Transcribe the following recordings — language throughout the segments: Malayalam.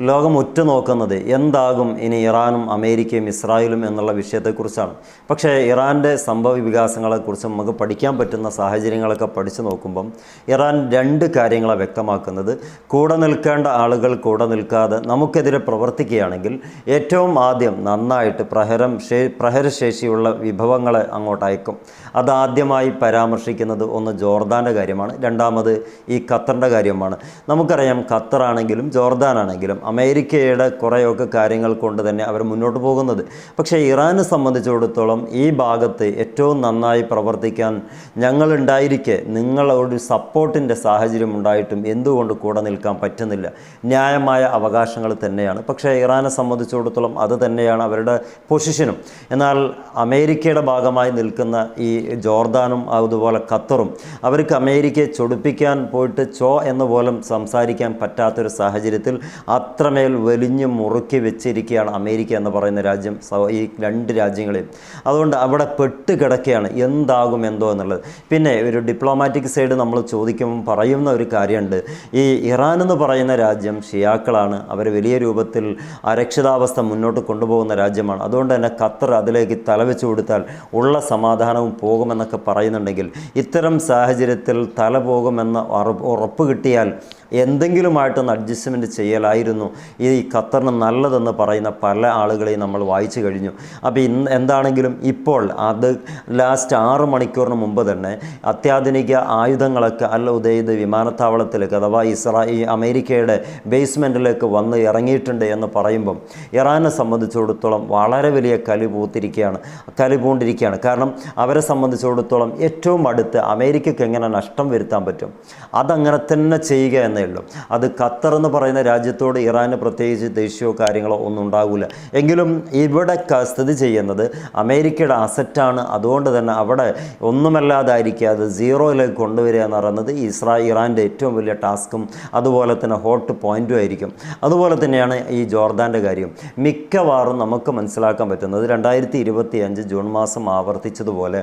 ലോകം ഉറ്റുനോക്കുന്നത് എന്താകും ഇനി ഇറാനും അമേരിക്കയും ഇസ്രായേലും എന്നുള്ള വിഷയത്തെക്കുറിച്ചാണ്. പക്ഷേ ഇറാന്റെ സംഭവ വികാസങ്ങളെക്കുറിച്ച് നമുക്ക് പഠിക്കാൻ പറ്റുന്ന സാഹചര്യങ്ങളൊക്കെ പഠിച്ചു നോക്കുമ്പം ഇറാൻ രണ്ട് കാര്യങ്ങളെ വ്യക്തമാക്കുന്നത്. കൂടെ നിൽക്കേണ്ട ആളുകൾ കൂടെ നിൽക്കാതെ നമുക്കെതിരെ പ്രവർത്തിക്കുകയാണെങ്കിൽ ഏറ്റവും ആദ്യം നന്നായിട്ട് പ്രഹരം ശേ പ്രഹരശേഷിയുള്ള വിഭവങ്ങളെ അങ്ങോട്ട് അയക്കും. അതാദ്യമായി പരാമർശിക്കുന്നത് ഒന്ന് ജോർദാന്റെ കാര്യമാണ്. രണ്ടാമത് ഈ ഖത്തറിന്റെ കാര്യമാണ്. നമുക്കറിയാം ഖത്തറാണെങ്കിലും ജോർദാനാണെങ്കിലും അമേരിക്കയുടെ കുറേയൊക്കെ കാര്യങ്ങൾ കൊണ്ട് തന്നെ അവർ മുന്നോട്ട് പോകുന്നത്. പക്ഷേ ഇറാനെ സംബന്ധിച്ചിടത്തോളം ഈ ഭാഗത്ത് ഏറ്റവും നന്നായി പ്രവർത്തിക്കാൻ ഞങ്ങളുണ്ടായിരിക്കെ. നിങ്ങളൊരു സപ്പോർട്ടിന്റെ സാഹചര്യം ഉണ്ടായിട്ടും എന്തുകൊണ്ട് കൂടെ നിൽക്കാൻ പറ്റുന്നില്ല? ന്യായമായ അവകാശങ്ങൾ തന്നെയാണ്. പക്ഷേ ഇറാനെ സംബന്ധിച്ചിടത്തോളം അത് തന്നെയാണ് അവരുടെ പൊസിഷനും. എന്നാൽ അമേരിക്കയുടെ ഭാഗമായി നിൽക്കുന്ന ഈ ജോർദാനും അതുപോലെ ഖത്തറും അവർക്ക് അമേരിക്കയെ ചൊടിപ്പിക്കാൻ പോയിട്ട് ചോ എന്ന് പോലും സംസാരിക്കാൻ പറ്റാത്തൊരു സാഹചര്യത്തിൽ അത്രമേൽ വലിഞ്ഞു മുറുക്കി വെച്ചിരിക്കുകയാണ് അമേരിക്ക എന്ന് പറയുന്ന രാജ്യം ഈ രണ്ട് രാജ്യങ്ങളെയും അതുകൊണ്ട് അവിടെ പെട്ട് കിടക്കുകയാണ്. എന്താകും എന്തോ എന്നുള്ളത്. പിന്നെ ഒരു ഡിപ്ലോമാറ്റിക് സൈഡ് നമ്മൾ ചോദിക്കുമ്പോൾ പറയുന്ന ഒരു കാര്യമുണ്ട്. ഈ ഇറാൻ എന്ന് പറയുന്ന രാജ്യം ഷിയാക്കളാണ്. അവർ വലിയ രൂപത്തിൽ അരക്ഷിതാവസ്ഥ മുന്നോട്ട് കൊണ്ടുപോകുന്ന രാജ്യമാണ്. അതുകൊണ്ട് തന്നെ ഖത്തർ അതിലേക്ക് തലവെച്ച് കൊടുത്താൽ ഉള്ള സമാധാനവും പോകുമെന്നൊക്കെ പറയുന്നുണ്ടെങ്കിൽ ഇത്തരം സാഹചര്യത്തിൽ തല പോകുമെന്ന ഉറപ്പ് കിട്ടിയാൽ എന്തെങ്കിലുമായിട്ടൊന്ന് അഡ്ജസ്റ്റ്മെന്റ് ചെയ്യലായിരുന്നു. ഈ ഖത്തറിന് നല്ലതെന്ന് പറയുന്ന പല ആളുകളെയും നമ്മൾ വായിച്ചു കഴിഞ്ഞു. അപ്പോൾ ഇന്ന് എന്താണെങ്കിലും ഇപ്പോൾ അത് ലാസ്റ്റ് ആറ് മണിക്കൂറിന് മുമ്പ് തന്നെ അത്യാധുനിക ആയുധങ്ങളൊക്കെ അല്ല ഉദയത് വിമാനത്താവളത്തിലേക്ക് അഥവാ ഇസ്രാ ഈ അമേരിക്കയുടെ ബേസ്മെന്റിലേക്ക് വന്ന് ഇറങ്ങിയിട്ടുണ്ട് എന്ന് പറയുമ്പം ഇറാനെ സംബന്ധിച്ചിടത്തോളം വളരെ വലിയ കലി പൂത്തിരിക്കുകയാണ് കലി പൂണ്ടിരിക്കുകയാണ്. കാരണം അവരെ സംബന്ധിച്ചിടത്തോളം ഏറ്റവും അടുത്ത് അമേരിക്കയ്ക്ക് എങ്ങനെ നഷ്ടം വരുത്താൻ പറ്റും? അതങ്ങനെ തന്നെ ചെയ്യുക എന്നേ ഉള്ളൂ. അത് ഖത്തർ എന്ന് പറയുന്ന രാജ്യത്തോട് ഇറാന് പ്രത്യേകിച്ച് ദേഷ്യമോ കാര്യങ്ങളോ ഒന്നും ഉണ്ടാകില്ല എങ്കിലും ഇവിടെ സ്ഥിതി ചെയ്യുന്നത് അമേരിക്കയുടെ അസറ്റാണ് അതുകൊണ്ട് തന്നെ അവിടെ ഒന്നുമല്ലാതായിരിക്കുക അത് സീറോയിലേക്ക് കൊണ്ടുവരിക എന്ന് പറയുന്നത് ഇസ്രാ ഇറാന്റെ ഏറ്റവും വലിയ ടാസ്കും അതുപോലെ തന്നെ ഹോട്ട് പോയിന്റും ആയിരിക്കും. അതുപോലെ തന്നെയാണ് ഈ ജോർദാന്റെ കാര്യം. മിക്കവാറും നമുക്ക് മനസ്സിലാക്കാൻ പറ്റുന്നത് രണ്ടായിരത്തി ഇരുപത്തി അഞ്ച് ജൂൺ മാസം ആവർത്തിച്ചതുപോലെ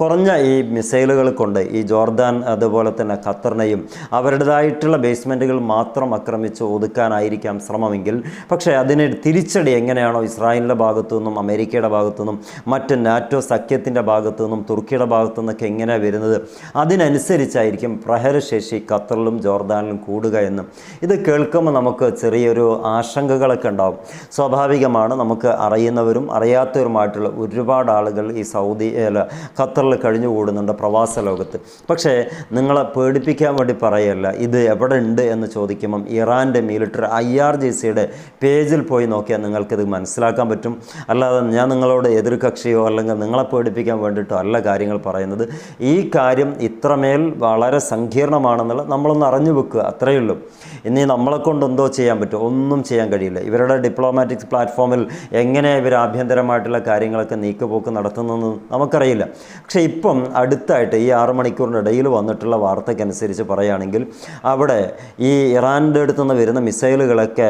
കുറഞ്ഞ ഈ മിസൈലുകൾ കൊണ്ട് ഈ ജോർദാൻ അതുപോലെ തന്നെ ഖത്തറിനെയും അവരുടേതായിട്ടുള്ള ബേസ്മെന്റുകൾ മാത്രം ആക്രമിച്ച് ഒതുക്കാനായിരിക്കാം ശ്രമമെങ്കിൽ. പക്ഷേ അതിന് തിരിച്ചടി എങ്ങനെയാണോ ഇസ്രായേലിന്റെ ഭാഗത്തു നിന്നും അമേരിക്കയുടെ ഭാഗത്തു നിന്നും മറ്റ് നാറ്റോ സഖ്യത്തിന്റെ ഭാഗത്തു നിന്നും തുർക്കിയുടെ ഭാഗത്തു നിന്നൊക്കെ എങ്ങനെയാണ് വരുന്നത്? അതിനനുസരിച്ചായിരിക്കും പ്രഹരശേഷി ഖത്തറിലും ജോർദാനിലും കൂടുക എന്നും. ഇത് കേൾക്കുമ്പോൾ നമുക്ക് ചെറിയൊരു ആശങ്കകളൊക്കെ ഉണ്ടാവും. സ്വാഭാവികമാണ് നമുക്ക് അറിയുന്നവരും അറിയാത്തവരുമായിട്ടുള്ള ഒരുപാട് ആളുകൾ ഈ സൗദി അല്ല ഖത്തറിൽ കഴിഞ്ഞുകൂടുന്നുണ്ട് പ്രവാസ ലോകത്ത്. പക്ഷേ നിങ്ങളെ പേടിപ്പിക്കാൻ വേണ്ടി പറയല്ല. ഇത് എവിടെ ഉണ്ട് എന്ന് ചോദിക്കുമ്പം ഇറാന്റെ മിലിറ്ററി ഐ ആർ ജി സിയുടെ പേജിൽ പോയി നോക്കിയാൽ നിങ്ങൾക്കിത് മനസ്സിലാക്കാൻ പറ്റും. അല്ലാതെ ഞാൻ നിങ്ങളോട് എതിർകക്ഷിയോ അല്ലെങ്കിൽ നിങ്ങളെ പേടിപ്പിക്കാൻ വേണ്ടിയിട്ടോ അല്ല കാര്യങ്ങൾ പറയുന്നത്. ഈ കാര്യം ഇത്രമേൽ വളരെ സങ്കീർണമാണെന്നുള്ളത് നമ്മളൊന്ന് അറിഞ്ഞു വെക്കുക അത്രയേ ഉള്ളൂ. ഇനി നമ്മളെ കൊണ്ട് എന്തോ ചെയ്യാൻ പറ്റും. ഒന്നും ചെയ്യാൻ കഴിയില്ല. ഇവരുടെ ഡിപ്ലോമാറ്റിക് പ്ലാറ്റ്ഫോമിൽ എങ്ങനെ ഇവർ ആഭ്യന്തരമായിട്ടുള്ള കാര്യങ്ങളൊക്കെ നീക്കുപോക്ക് നടത്തുന്നതെന്ന് നമുക്കറിയില്ല. പക്ഷേ ഇപ്പം അടുത്തായിട്ട് ഈ ആറ് മണിക്കൂറിന്റെ ഇടയിൽ വന്നിട്ടുള്ള വാർത്തയ്ക്കനുസരിച്ച് പറയുകയാണെങ്കിൽ അവിടെ ഈ ഇറാന്റെ അടുത്തു നിന്ന് വരുന്ന മിസൈലുകളൊക്കെ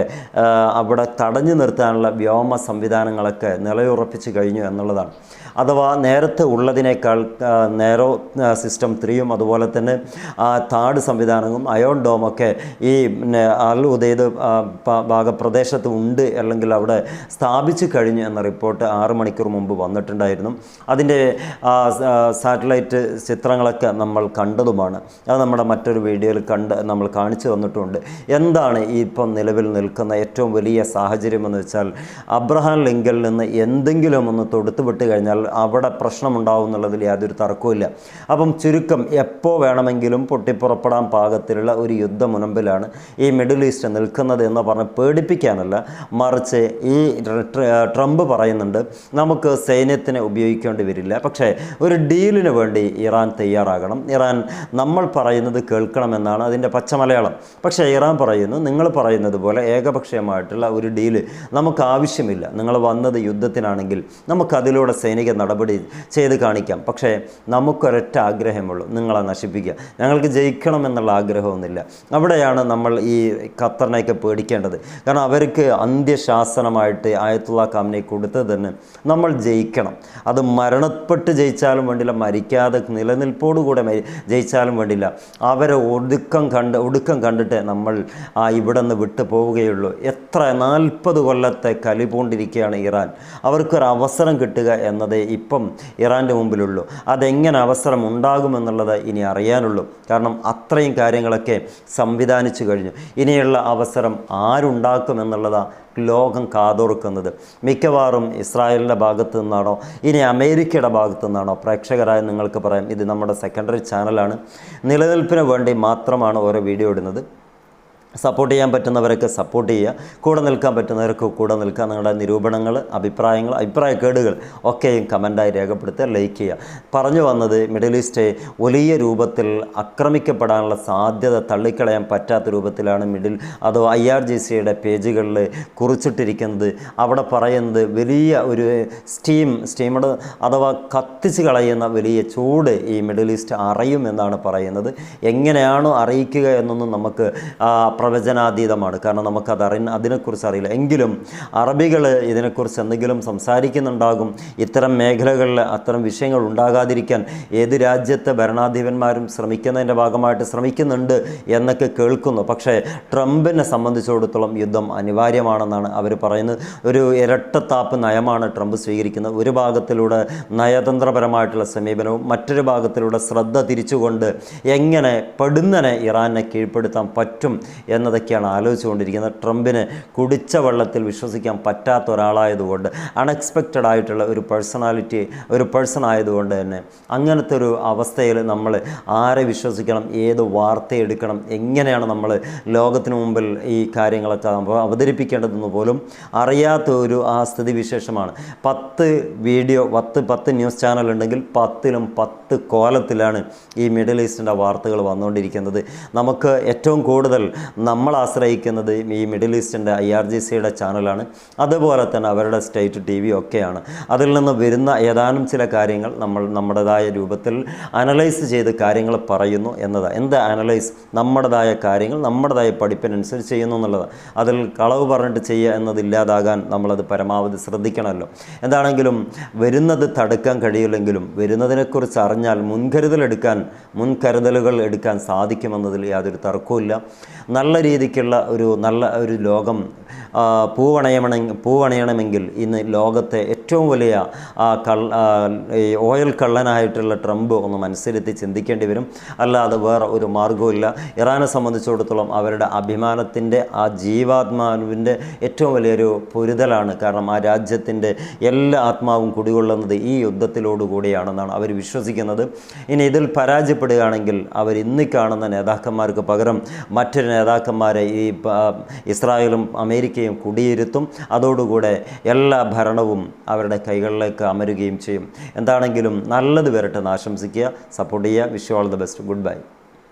അവിടെ തടഞ്ഞു നിർത്താനുള്ള വ്യോമ സംവിധാനങ്ങളൊക്കെ നിലയുറപ്പിച്ച് കഴിഞ്ഞു എന്നുള്ളതാണ്. അഥവാ നേരത്തെ ഉള്ളതിനേക്കാൾ നേരോ സിസ്റ്റം ത്രീയും അതുപോലെ തന്നെ ആ, താട് സംവിധാനവും അയോൺ ഡോമൊക്കെ ഈ അൽ ഉദയത് ഭാഗപ്രദേശത്ത് ഉണ്ട് അല്ലെങ്കിൽ അവിടെ സ്ഥാപിച്ചു കഴിഞ്ഞു എന്ന റിപ്പോർട്ട് ആറ് മണിക്കൂർ മുമ്പ് വന്നിട്ടുണ്ടായിരുന്നു. അതിന്റെ സാറ്റലൈറ്റ് ചിത്രങ്ങളൊക്കെ നമ്മൾ കണ്ടതുമാണ്. അത് നമ്മുടെ മറ്റൊരു വീഡിയോയിൽ കണ്ട് നമ്മൾ കാണിച്ചു തന്നിട്ടുമുണ്ട് എന്താണ് ഈ ഇപ്പം നിലവിൽ നിൽക്കുന്ന ഏറ്റവും വലിയ സാഹചര്യം എന്ന് വെച്ചാൽ അബ്രഹാം ലിങ്കലിൽ നിന്ന് എന്തെങ്കിലും ഒന്ന് തൊടുത്തു വിട്ട് കഴിഞ്ഞാൽ അവിടെ പ്രശ്നമുണ്ടാവും എന്നുള്ളതിൽ യാതൊരു തർക്കവുമില്ല അപ്പം ചുരുക്കം എപ്പോൾ വേണമെങ്കിലും പൊട്ടിപ്പുറപ്പെടാൻ പാകത്തിലുള്ള ഒരു യുദ്ധ മുനമ്പിലാണ് ഈ മിഡിൽ ഈസ്റ്റ് നിൽക്കുന്നത് എന്ന് പറഞ്ഞ് പേടിപ്പിക്കാനല്ല. മറിച്ച് ഈ ട്ര- ട്രംപ് പറയുന്നുണ്ട് നമുക്ക് സൈന്യത്തിനെ ഉപയോഗിക്കേണ്ടി വരില്ല. പക്ഷേ ഒരു ഡീലിന് വേണ്ടി ഇറാൻ തയ്യാറാകണം. ഇറാൻ നമ്മൾ പറയുന്നത് കേൾക്കണമെന്നാണ് അതിന്റെ പച്ചമലയാളം പക്ഷേ ഇറാൻ പറയുന്നു നിങ്ങൾ പറയുന്നത് പോലെ ഏകപക്ഷീയമായിട്ടുള്ള ഒരു ഡീൽ നമുക്ക് ആവശ്യമില്ല. നിങ്ങൾ വന്നത് യുദ്ധത്തിനാണെങ്കിൽ നമുക്കതിലൂടെ സൈനിക നടപടി ചെയ്ത് കാണിക്കാം. പക്ഷേ നമുക്കൊരൊറ്റ ആഗ്രഹമുള്ളൂ നിങ്ങളെ നശിപ്പിക്കുക. ഞങ്ങൾക്ക് ജയിക്കണം എന്നുള്ള ആഗ്രഹമൊന്നുമില്ല. അവിടെയാണ് നമ്മൾ ഈ ഖത്തറിനെയൊക്കെ പേടിക്കേണ്ടത്. കാരണം അവർക്ക് അന്ത്യശാസനമായിട്ട് ആയത്തുള്ള കാമിനെ കൊടുത്തത് തന്നെ നമ്മൾ ജയിക്കണം. അത് മരണപ്പെട്ട് ജയിച്ചാലും വേണ്ടില്ല മരിക്കാതെ നിലനിൽപ്പോടുകൂടെ ജയിച്ചാലും വേണ്ടില്ല. അവരെ ഒടുക്കം കണ്ട് ഒടുക്കം കണ്ടിട്ട് നമ്മൾ ആ ഇവിടെ നിന്ന് വിട്ടു പോവുകയുള്ളൂ. എത്ര നാൽപ്പത് കൊല്ലത്തെ കലിപൂണ്ടിരിക്കുകയാണ് ഇറാൻ. അവർക്കൊരു അവസരം കിട്ടുക എന്നതേ ഇപ്പം ഇറാന്റെ മുമ്പിലുള്ളൂ. അതെങ്ങനെ അവസരം ഉണ്ടാകുമെന്നുള്ളത് ഇനി അറിയാനുള്ളൂ. കാരണം അത്രയും കാര്യങ്ങളൊക്കെ സംവിധാനിച്ചു കഴിഞ്ഞു. ഇനിയുള്ള അവസരം ആരുണ്ടാക്കുമെന്നുള്ളതാണ് ലോകം കാതോർക്കുന്നത്. മിക്കവാറും ഇസ്രായേലിന്റെ ഭാഗത്തു നിന്നാണോ ഇനി അമേരിക്കയുടെ ഭാഗത്തു നിന്നാണോ? പ്രേക്ഷകരായ നിങ്ങൾക്ക് പറയാം ഇത് നമ്മുടെ സെക്കൻഡറി ചാനലാണ് നിലനിൽപ്പിന് വേണ്ടി മാത്രമാണ് ഓരോ വീഡിയോ ഇടുന്നത് സപ്പോർട്ട് ചെയ്യാൻ പറ്റുന്നവരൊക്കെ സപ്പോർട്ട് ചെയ്യുക. കൂടെ നിൽക്കാൻ പറ്റുന്നവർക്ക് കൂടെ നിൽക്കുക. നിങ്ങളുടെ നിരൂപണങ്ങൾ അഭിപ്രായങ്ങൾ അഭിപ്രായക്കേടുകൾ ഒക്കെയും കമന്റായി രേഖപ്പെടുത്തുക ലൈക്ക് ചെയ്യുക. പറഞ്ഞു വന്നത് മിഡിൽ ഈസ്റ്റ് വലിയ രൂപത്തിൽ ആക്രമിക്കപ്പെടാനുള്ള സാധ്യത തള്ളിക്കളയാൻ പറ്റാത്ത രൂപത്തിലാണ് മിഡിൽ അഥവാ ഐ ആർ ജി സിയുടെ പേജുകളിൽ കുറിച്ചിട്ടിരിക്കുന്നത്. അവിടെ പറയുന്നത് വലിയ ഒരു സ്റ്റീം സ്റ്റീമഡ് അഥവാ കത്തിച്ച് കളയുന്ന വലിയ ചൂട് ഈ മിഡിൽ ഈസ്റ്റ് അറിയുമെന്നാണ് പറയുന്നത്. എങ്ങനെയാണോ അറിയിക്കുക എന്നൊന്നും നമുക്ക് പ്രവചനാതീതമാണ്. കാരണം നമുക്കത് അറി അതിനെക്കുറിച്ച് അറിയില്ല. എങ്കിലും അറബികൾ ഇതിനെക്കുറിച്ച് എന്തെങ്കിലും സംസാരിക്കുന്നുണ്ടാകും. ഇത്തരം മേഖലകളിൽ അത്തരം വിഷയങ്ങൾ ഉണ്ടാകാതിരിക്കാൻ ഏത് രാജ്യത്തെ ഭരണാധിപന്മാരും ശ്രമിക്കുന്നതിന്റെ ഭാഗമായിട്ട് ശ്രമിക്കുന്നുണ്ട് എന്നൊക്കെ കേൾക്കുന്നു. പക്ഷേ ട്രംപിനെ സംബന്ധിച്ചിടത്തോളം യുദ്ധം അനിവാര്യമാണെന്നാണ് അവർ പറയുന്നത്. ഒരു ഇരട്ടത്താപ്പ് നയമാണ് ട്രംപ് സ്വീകരിക്കുന്നത്. ഒരു ഭാഗത്തിലൂടെ നയതന്ത്രപരമായിട്ടുള്ള സമീപനവും മറ്റൊരു ഭാഗത്തിലൂടെ ശ്രദ്ധ തിരിച്ചുകൊണ്ട് എങ്ങനെ പെടുന്നനെ ഇറാനെ കീഴ്പ്പെടുത്താൻ പറ്റും എന്നതൊക്കെയാണ് ആലോചിച്ചുകൊണ്ടിരിക്കുന്നത്. ട്രംപിന് കുടിച്ച വെള്ളത്തിൽ വിശ്വസിക്കാൻ പറ്റാത്ത ഒരാളായതുകൊണ്ട് അൺഎക്സ്പെക്റ്റഡ് ആയിട്ടുള്ള ഒരു പേഴ്സണാലിറ്റി ഒരു പേഴ്സൺ ആയതുകൊണ്ട് തന്നെ അങ്ങനത്തെ ഒരു അവസ്ഥയിൽ നമ്മൾ ആരെ വിശ്വസിക്കണം ഏത് വാർത്ത എടുക്കണം എങ്ങനെയാണ് നമ്മൾ ലോകത്തിന് മുമ്പിൽ ഈ കാര്യങ്ങളൊക്കെ അവ- അവതരിപ്പിക്കേണ്ടതെന്ന് പോലും അറിയാത്ത ഒരു ആ സ്ഥിതിവിശേഷമാണ് പത്ത് വീഡിയോ പത്ത് പത്ത് ന്യൂസ് ചാനൽ ഉണ്ടെങ്കിൽ പത്തിലും പത്ത് കോലത്തിലാണ് ഈ മിഡിൽ ഈസ്റ്റിന്റെ വാർത്തകൾ വന്നുകൊണ്ടിരിക്കുന്നത്. നമുക്ക് ഏറ്റവും കൂടുതൽ നമ്മൾ ആശ്രയിക്കുന്നത് ഈ മിഡിൽ ഈസ്റ്റിന്റെ ഐ ആർ ജി സിയുടെ ചാനലാണ്. അതുപോലെ തന്നെ അവരുടെ സ്റ്റേറ്റ് ടി വി ഒക്കെയാണ്. അതിൽ നിന്ന് വരുന്ന ഏതാനും ചില കാര്യങ്ങൾ നമ്മൾ നമ്മുടേതായ രൂപത്തിൽ അനലൈസ് ചെയ്ത് കാര്യങ്ങൾ പറയുന്നു എന്നതാണ്. എന്ത് അനലൈസ്? നമ്മുടേതായ കാര്യങ്ങൾ നമ്മുടേതായ പഠിപ്പിനനുസരിച്ച് ചെയ്യുന്നു എന്നുള്ളത് അതിൽ കളവ് പറഞ്ഞിട്ട് ചെയ്യുക എന്നതില്ലാതാകാൻ നമ്മളത് പരമാവധി ശ്രദ്ധിക്കണമല്ലോ. എന്താണെങ്കിലും വരുന്നത് തടുക്കാൻ കഴിയില്ലെങ്കിലും വരുന്നതിനെക്കുറിച്ച് അറിഞ്ഞാൽ മുൻകരുതലെടുക്കാൻ മുൻകരുതലുകൾ എടുക്കാൻ സാധിക്കുമെന്നതിൽ യാതൊരു തർക്കവുമില്ല. നല്ല രീതിക്കുള്ള ഒരു നല്ല ഒരു ലോകം പൂവണയണമെങ്കിൽ പൂവണയണമെങ്കിൽ ഇന്ന് ലോകത്തെ ഏറ്റവും വലിയ കള്ള ഓയിൽ കള്ളനായിട്ടുള്ള ട്രംപ് ഒന്ന് മനസ്സിലെത്തി ചിന്തിക്കേണ്ടി വരും. അല്ലാതെ വേറെ ഒരു മാർഗവുമില്ല ഇറാനെ സംബന്ധിച്ചിടത്തോളം അവരുടെ അഭിമാനത്തിന്റെ ആ ജീവാത്മാവിന്റെ ഏറ്റവും വലിയൊരു പൊരുതലാണ്. കാരണം ആ രാജ്യത്തിന്റെ എല്ലാ ആത്മാവും കുടികൊള്ളുന്നത് ഈ യുദ്ധത്തിലോടുകൂടിയാണെന്നാണ് അവർ വിശ്വസിക്കുന്നത്. ഇനി ഇതിൽ പരാജയപ്പെടുകയാണെങ്കിൽ അവർ ഇന്ന് കാണുന്ന നേതാക്കന്മാർക്ക് പകരം മറ്റൊരു നേതാക്കന്മാരെ ഈ ഇസ്രായേലും ഇസ്രായേലും അമേരിക്കയും കുടിയിരുത്തും. അതോടുകൂടെ എല്ലാ ഭരണവും അവരുടെ കൈകളിലേക്ക് അമരുകയും ചെയ്യും. എന്താണെങ്കിലും നല്ലത് വരട്ടെ എന്ന് ആശംസിക്കുക. സപ്പോർട്ട് ചെയ്യുക. Wish all the best good bye